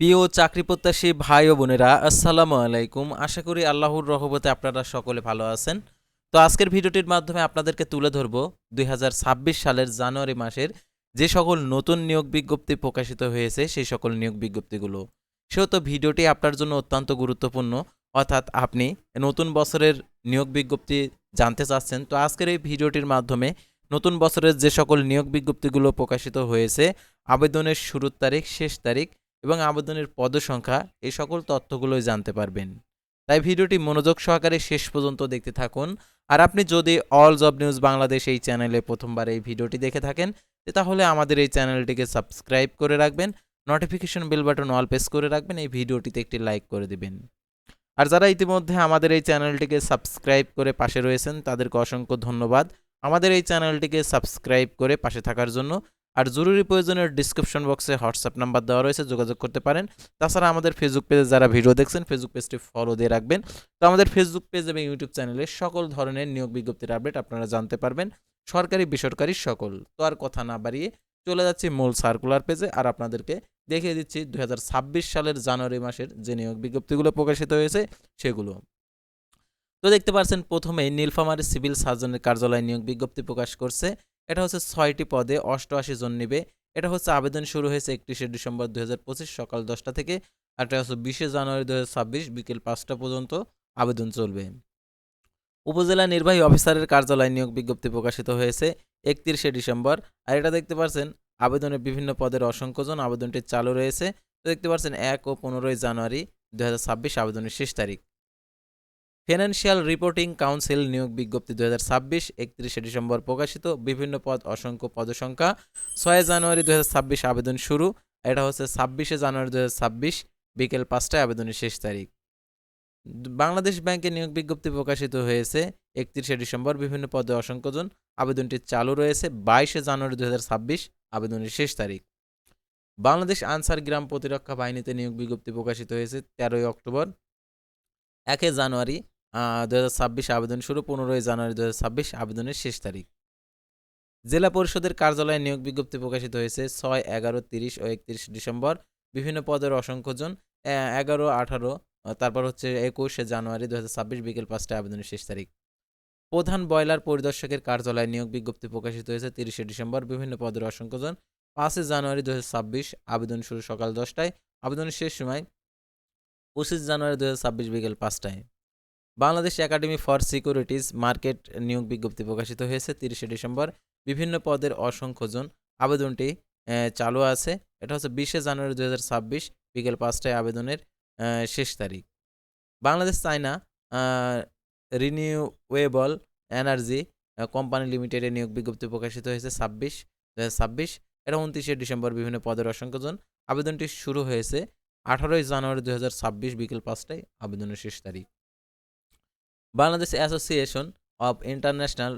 প্রিয় চাকরি প্রত্যাশী ভাই ও বোনেরা, আসসালামু আলাইকুম। আশা করি আল্লাহর রহমতে আপনারা সকলে ভালো আছেন। তো আজকের ভিডিওটির মাধ্যমে আপনাদেরকে তুলে ধরব দুই হাজার ছাব্বিশ সালের জানুয়ারি মাসের যে সকল নতুন নিয়োগ বিজ্ঞপ্তি প্রকাশিত হয়েছে, সেই সকল নিয়োগ বিজ্ঞপ্তিগুলো। সেহেতু ভিডিওটি আপনার জন্য অত্যন্ত গুরুত্বপূর্ণ, অর্থাৎ আপনি নতুন বছরের নিয়োগ বিজ্ঞপ্তি জানতে চাচ্ছেন, তো আজকের এই ভিডিওটির মাধ্যমে নতুন বছরের যে সকল নিয়োগ বিজ্ঞপ্তিগুলো প্রকাশিত হয়েছে, আবেদনের শুরুর তারিখ, শেষ তারিখ এবং আবেদনের পদসংখ্যা, এই সকল তথ্যগুলোই জানতে পারবেন। তাই ভিডিওটি মনোযোগ সহকারে শেষ পর্যন্ত দেখতে থাকুন। আর আপনি যদি অল জব নিউজ বাংলাদেশ এই চ্যানেলে প্রথমবার এই ভিডিওটি দেখে থাকেন তাহলে আমাদের এই চ্যানেলটিকে সাবস্ক্রাইব করে রাখবেন, notification bell button all press করে রাখবেন, এই ভিডিওটিতে একটি লাইক করে দিবেন। আর যারা ইতিমধ্যে আমাদের এই চ্যানেলটিকে সাবস্ক্রাইব করে পাশে রয়েছেন, তাদেরকে অসংখ্য ধন্যবাদ। আমাদের এই চ্যানেলটিকে সাবস্ক্রাইব করে পাশে থাকার জন্য আর জরুরি প্রয়োজনের ডিসক্রিপশন বক্সে হোয়াটসঅ্যাপ নাম্বার দেওয়া রয়েছে, যোগাযোগ করতে পারেন। তাছাড়া আমাদের ফেসবুক পেজে যারা ভিডিও দেখছেন ফেসবুক পেজটি ফলো দিয়ে রাখবেন। তো আমাদের ফেসবুক পেজ এবং ইউটিউব চ্যানেলে সকল ধরনের নিয়োগ বিজ্ঞপ্তির আপডেট আপনারা জানতে পারবেন, সরকারি, বেসরকারি সকল। তো আর কথা না বাড়িয়ে চলে যাচ্ছি মূল সার্কুলার পেজে আর আপনাদেরকে দেখিয়ে দিচ্ছি দু হাজার ছাব্বিশ সালের জানুয়ারি মাসের যে নিয়োগ বিজ্ঞপ্তিগুলো প্রকাশিত হয়েছে, সেগুলো। তো দেখতে পাচ্ছেন, প্রথমেই নীলফামারী সিভিল সার্জনের কার্যালয় নিয়োগ বিজ্ঞপ্তি প্রকাশ করছে। এটা হচ্ছে ছয়টি পদে অষ্টআশি জন নেবে। এটা হচ্ছে আবেদন শুরু হয়েছে একত্রিশে ডিসেম্বর দু হাজার পঁচিশ সকাল দশটা থেকে, আর এটা হচ্ছে বিশে জানুয়ারি দু হাজার ছাব্বিশ বিকেল পাঁচটা পর্যন্ত আবেদন চলবে। উপজেলা নির্বাহী অফিসারের কার্যালয় নিয়োগ বিজ্ঞপ্তি প্রকাশিত হয়েছে একত্রিশে ডিসেম্বর, আর এটা দেখতে পাচ্ছেন আবেদনের বিভিন্ন পদের অসংখ্যজন আবেদনটি চালু রয়েছে। তো দেখতে পাচ্ছেন এক ও পনেরোই জানুয়ারি দু হাজার ছাব্বিশ আবেদনের শেষ তারিখ। ফিনান্সিয়াল রিপোর্টিং কাউন্সিল নিয়োগ বিজ্ঞপ্তি দু হাজার ছাব্বিশ, একত্রিশে ডিসেম্বর প্রকাশিত। বিভিন্ন পদ অসংখ্য পদসংখ্যা। ছয় জানুয়ারি দু হাজার ছাব্বিশ আবেদন শুরু। এটা হচ্ছে ছাব্বিশে জানুয়ারি দু হাজার ছাব্বিশ, বিকেল পাঁচটায় আবেদনের শেষ তারিখ। বাংলাদেশ ব্যাংকে নিয়োগ বিজ্ঞপ্তি প্রকাশিত হয়েছে একত্রিশে ডিসেম্বর। বিভিন্ন পদে অসংখ্যজন আবেদনটি চালু রয়েছে। বাইশে জানুয়ারি দু হাজার ছাব্বিশ, আবেদনের শেষ তারিখ। বাংলাদেশ আনসার গ্রাম প্রতিরক্ষা বাহিনীতে নিয়োগ বিজ্ঞপ্তি প্রকাশিত হয়েছে তেরোই অক্টোবর। একে জানুয়ারি দু আবেদন শুরু পনেরোই জানুয়ারি দু হাজার ছাব্বিশ আবেদনের শেষ তারিখ। জেলা পরিষদের কার্যালয়ে নিয়োগ বিজ্ঞপ্তি প্রকাশিত হয়েছে ছয়, এগারো, তিরিশ ও একত্রিশ ডিসেম্বর। বিভিন্ন পদের অসংখ্যজন এগারো, আঠারো তারপর হচ্ছে একুশে জানুয়ারি দু হাজার ছাব্বিশ বিকেল পাঁচটায় আবেদনের শেষ তারিখ। প্রধান বয়লার পরিদর্শকের কার্যালয়ে নিয়োগ বিজ্ঞপ্তি প্রকাশিত হয়েছে তিরিশে ডিসেম্বর। বিভিন্ন পদের অসংখ্যজন পাঁচই জানুয়ারি দু হাজার ছাব্বিশ আবেদন শুরু সকাল দশটায়, আবেদনের শেষ সময় পঁচিশ জানুয়ারি দু হাজার ছাব্বিশ বিকেল পাঁচটায়। Bangladesh academy for securities market নিয়োগ বিজ্ঞপ্তি প্রকাশিত হয়েছে তিরিশে ডিসেম্বর। বিভিন্ন পদের অসংখ্যজন আবেদনটি চালু আছে। এটা হচ্ছে বিশে জানুয়ারি দু হাজার ছাব্বিশ, বিকেল পাঁচটায় আবেদনের শেষ তারিখ। Bangladesh China renewable energy company লিমিটেডের নিয়োগ বিজ্ঞপ্তি প্রকাশিত হয়েছে ছাব্বিশ দু এটা উনত্রিশে ডিসেম্বর বিভিন্ন পদের অসংখ্যজন আবেদনটি শুরু হয়েছে আঠারোই জানুয়ারি দু হাজার ছাব্বিশ, বিকেল পাঁচটায় আবেদনের শেষ তারিখ। Bangladesh association of international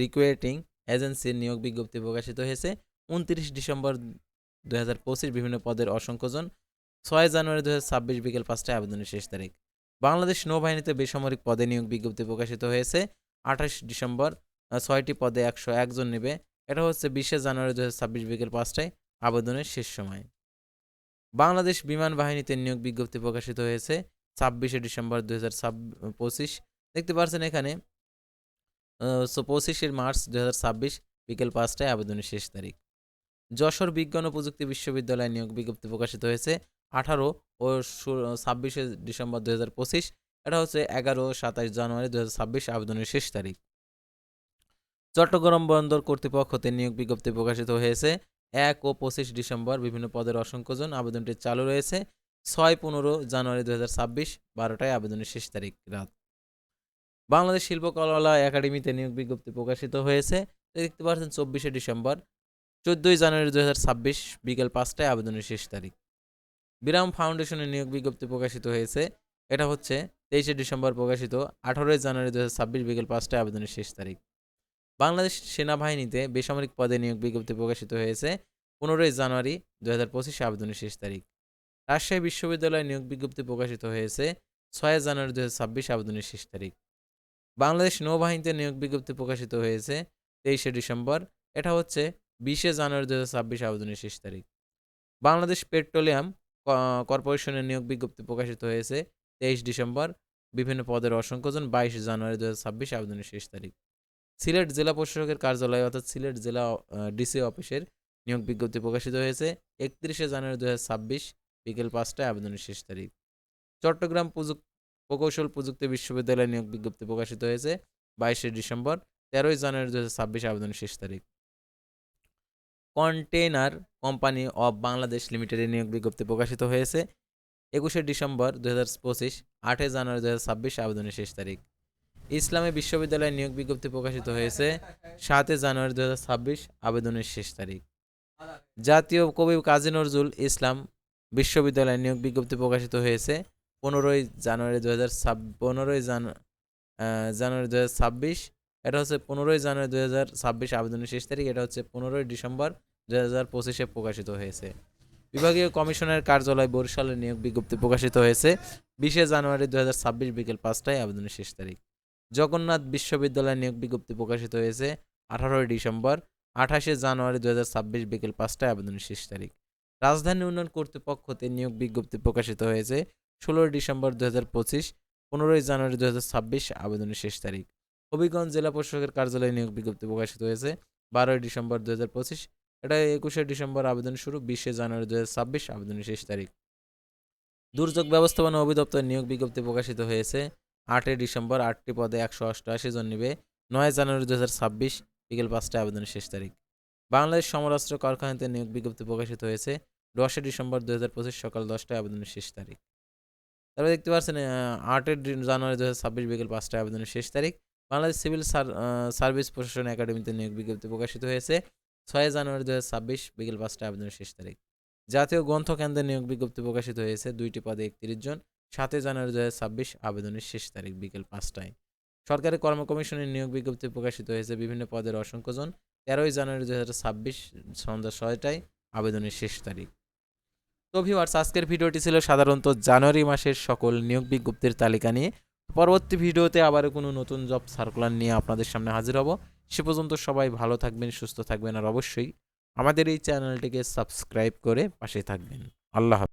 recruiting এজেন্সির নিয়োগ বিজ্ঞপ্তি প্রকাশিত হয়েছে উনত্রিশ ডিসেম্বর দু হাজার পঁচিশ বিভিন্ন পদের অসংখ্যজন। ছয় জানুয়ারি দু হাজার ছাব্বিশ বিকেল পাঁচটায় আবেদনের শেষ তারিখ। বাংলাদেশ নৌবাহিনীতে বেসামরিক পদে নিয়োগ বিজ্ঞপ্তি প্রকাশিত হয়েছে আঠাশ ডিসেম্বর ছয়টি পদে একশো একজন নেবে। এটা হচ্ছে বিশে জানুয়ারি দু হাজার ছাব্বিশ বিকেল পাঁচটায় আবেদনের শেষ সময়। বাংলাদেশ বিমান বাহিনীতে নিয়োগ বিজ্ঞপ্তি প্রকাশিত হয়েছে ছাব্বিশে ডিসেম্বর দু হাজার পঁচিশ। দেখতে পাচ্ছেন এখানে সো পঁচিশে মার্চ দু হাজার ছাব্বিশ, বিকেল পাঁচটায় আবেদনের শেষ তারিখ। যশোর বিজ্ঞান ও প্রযুক্তি বিশ্ববিদ্যালয়ে নিয়োগ বিজ্ঞপ্তি প্রকাশিত হয়েছে আঠারো ও ছাব্বিশে ডিসেম্বর দু হাজার পঁচিশ। এটা হচ্ছে এগারো সাতাশ জানুয়ারি দু হাজার ছাব্বিশ আবেদনের শেষ তারিখ। চট্টগ্রাম বন্দর কর্তৃপক্ষ হতে নিয়োগ বিজ্ঞপ্তি প্রকাশিত হয়েছে। এক ও পঁচিশ ডিসেম্বর বিভিন্ন পদের অসংখ্যজন আবেদনটি চালু রয়েছে। ছয় পনেরো জানুয়ারি দু হাজার ছাব্বিশ, বারোটায় আবেদনের শেষ তারিখ, রাত। বাংলাদেশ শিল্পকলা একাডেমিতে নিয়োগ বিজ্ঞপ্তি প্রকাশিত হয়েছে। দেখতে পাচ্ছেন, চব্বিশে ডিসেম্বর, চোদ্দোই জানুয়ারি দু হাজার ছাব্বিশ, বিকেল পাঁচটায় আবেদনের শেষ তারিখ। বিরাম ফাউন্ডেশনের নিয়োগ বিজ্ঞপ্তি প্রকাশিত হয়েছে। এটা হচ্ছে তেইশে ডিসেম্বর প্রকাশিত, আঠারোই জানুয়ারি দু হাজার ছাব্বিশ, বিকেল পাঁচটায় আবেদনের শেষ তারিখ। বাংলাদেশ সেনাবাহিনীতে বেসামরিক পদে নিয়োগ বিজ্ঞপ্তি প্রকাশিত হয়েছে, পনেরোই জানুয়ারি দু হাজার পঁচিশে আবেদনের শেষ তারিখ। রাজশাহী বিশ্ববিদ্যালয়ে নিয়োগ বিজ্ঞপ্তি প্রকাশিত হয়েছে ছয় জানুয়ারি দু ছাব্বিশ আবেদনের শেষ তারিখ। বাংলাদেশ নৌবাহিনীতে নিয়োগ বিজ্ঞপ্তি প্রকাশিত হয়েছে তেইশে ডিসেম্বর। এটা হচ্ছে বিশে জানুয়ারি দু ছাব্বিশ আবেদনের শেষ তারিখ। বাংলাদেশ পেট্রোলিয়াম কর্পোরেশনের নিয়োগ বিজ্ঞপ্তি প্রকাশিত হয়েছে তেইশ ডিসেম্বর। বিভিন্ন পদের অসংখ্যজন বাইশ জানুয়ারি দু ছাব্বিশ আবেদনের শেষ তারিখ। সিলেট জেলা প্রশাসকের কার্যালয় অর্থাৎ সিলেট জেলা ডিসি অফিসের নিয়োগ বিজ্ঞপ্তি প্রকাশিত হয়েছে একত্রিশে জানুয়ারি দু ছাব্বিশ। বিকেল পাঁচটায় আবেদনের শেষ তারিখ। চট্টগ্রাম প্রকৌশল প্রযুক্তি বিশ্ববিদ্যালয়ে নিয়োগ বিজ্ঞপ্তি প্রকাশিত হয়েছে বাইশে ডিসেম্বর, তেরোই জানুয়ারি দু হাজার ছাব্বিশ আবেদনের শেষ তারিখ। কন্টেইনার কোম্পানি অফ বাংলাদেশ লিমিটেডের নিয়োগ বিজ্ঞপ্তি প্রকাশিত হয়েছে একুশে ডিসেম্বর দু হাজার পঁচিশ, আটই জানুয়ারি দু হাজার ছাব্বিশ আবেদনের শেষ তারিখ। ইসলামী বিশ্ববিদ্যালয়ে নিয়োগ বিজ্ঞপ্তি প্রকাশিত হয়েছে সাতই জানুয়ারি দু হাজার ছাব্বিশ আবেদনের শেষ তারিখ। জাতীয় কবি কাজী নজরুল ইসলাম বিশ্ববিদ্যালয়ে নিয়োগ বিজ্ঞপ্তি প্রকাশিত হয়েছে পনেরোই জানুয়ারি দু হাজার পনেরোই জানুয়ারি দু হাজার ছাব্বিশ। এটা হচ্ছে পনেরোই জানুয়ারি দু হাজার ছাব্বিশ আবেদনের শেষ তারিখ। এটা হচ্ছে পনেরোই ডিসেম্বর দু হাজার পঁচিশে প্রকাশিত হয়েছে। বিভাগীয় কমিশনের কার্যালয় বরিশালে নিয়োগ বিজ্ঞপ্তি প্রকাশিত হয়েছে বিশে জানুয়ারি দু হাজার ছাব্বিশ বিকেল পাঁচটায় আবেদনের শেষ তারিখ। জগন্নাথ বিশ্ববিদ্যালয়ে নিয়োগ বিজ্ঞপ্তি প্রকাশিত হয়েছে আঠারোই ডিসেম্বর আঠাশে জানুয়ারি দু হাজার ছাব্বিশ বিকেল পাঁচটায় আবেদনের শেষ তারিখ। রাজধানী উন্নয়ন কর্তৃপক্ষতে নিয়োগ বিজ্ঞপ্তি প্রকাশিত হয়েছে ষোলোই ডিসেম্বর দু হাজার পঁচিশ, পনেরোই জানুয়ারি দু হাজার ছাব্বিশ, আবেদনের শেষ তারিখ। হবিগঞ্জ জেলা প্রশাসকের কার্যালয়ে নিয়োগ বিজ্ঞপ্তি প্রকাশিত হয়েছে বারোই ডিসেম্বর দু হাজার পঁচিশ, এটা একুশে ডিসেম্বর আবেদন শুরু, বিশে জানুয়ারি দু হাজার ছাব্বিশ, আবেদনের শেষ তারিখ। দুর্যোগ ব্যবস্থাপনা অধিদপ্তর নিয়োগ বিজ্ঞপ্তি প্রকাশিত হয়েছে আটই ডিসেম্বর, আটটি পদে একশো অষ্টআশি জন নিবে, নয় জানুয়ারি দু হাজার ছাব্বিশ, বিকেল পাঁচটা আবেদনের শেষ তারিখ। বাংলাদেশ সমরাস্ত্র কারখানাতে নিয়োগ বিজ্ঞপ্তি প্রকাশিত হয়েছে দশই ডিসেম্বর দু হাজার পঁচিশ সকাল দশটায় আবেদনের শেষ তারিখ। তারপরে দেখতে পাচ্ছেন আটই জানুয়ারি দু হাজার ছাব্বিশ বিকেল পাঁচটায় আবেদনের শেষ তারিখ। বাংলাদেশ সিভিল সার্ভিস প্রশাসন একাডেমিতে নিয়োগ বিজ্ঞপ্তি প্রকাশিত হয়েছে ছয় জানুয়ারি দু হাজার ছাব্বিশ বিকেল পাঁচটায় আবেদনের শেষ তারিখ। জাতীয় গ্রন্থ কেন্দ্রে নিয়োগ বিজ্ঞপ্তি প্রকাশিত হয়েছে দুইটি পদে একত্রিশ জন, সাতই জানুয়ারি দু হাজার ছাব্বিশ আবেদনের শেষ তারিখ বিকেল পাঁচটায়। সরকারি কর্ম কমিশনের নিয়োগ বিজ্ঞপ্তি প্রকাশিত হয়েছে বিভিন্ন পদের অসংখ্য জন তেরোই জানুয়ারি দু হাজার ছাব্বিশ সন্ধ্যা ছয়টায় আবেদনের শেষ তারিখ। তো ভিউয়ার্স আজকের ভিডিওটি ছিল সাধারণত জানুয়ারি মাসের সকল নিয়োগ বিজ্ঞপ্তির তালিকা নিয়ে। পরবর্তী ভিডিওতে আবার কোনো নতুন জব সার্কুলার নিয়ে আপনাদের সামনে হাজির হব। সে পর্যন্ত সবাই ভালো থাকবেন, সুস্থ থাকবেন আর অবশ্যই আমাদের এই চ্যানেলটিকে সাবস্ক্রাইব করে পাশে থাকবেন। আল্লাহ